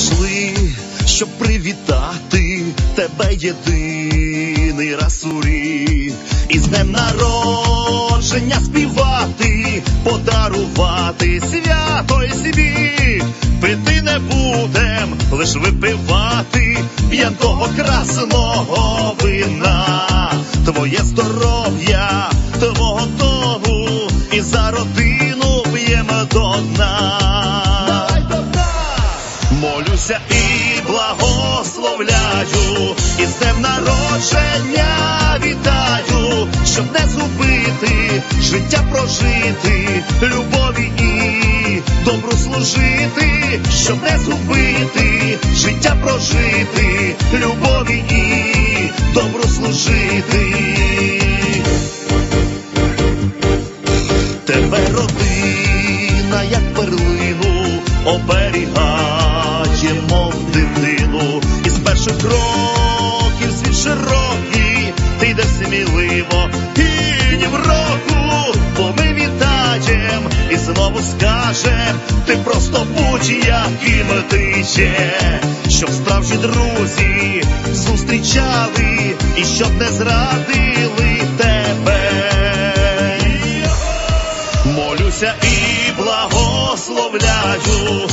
прийшли, щоб привітати тебе єдиний раз у рік. І з днем народження співати, подарувати свято й світ. Пити не будем, лиш випивати п'янкого красного вина. Твоє здоров'я, твого дому, і за родину п'ємо до дна. Молюся і благословляю, і з днем народження вітаю, щоб не згубити, життя прожити, любові і добру служити, щоб не згубити, життя прожити, любові і добру служити. Тебе родина, як перлину, оберігає, тінь в року, бо ми вітаєм і знову скажем, ти просто будь як метиче, щоб справжні друзі зустрічали і щоб не зрадили тебе. Молюся і благословляю.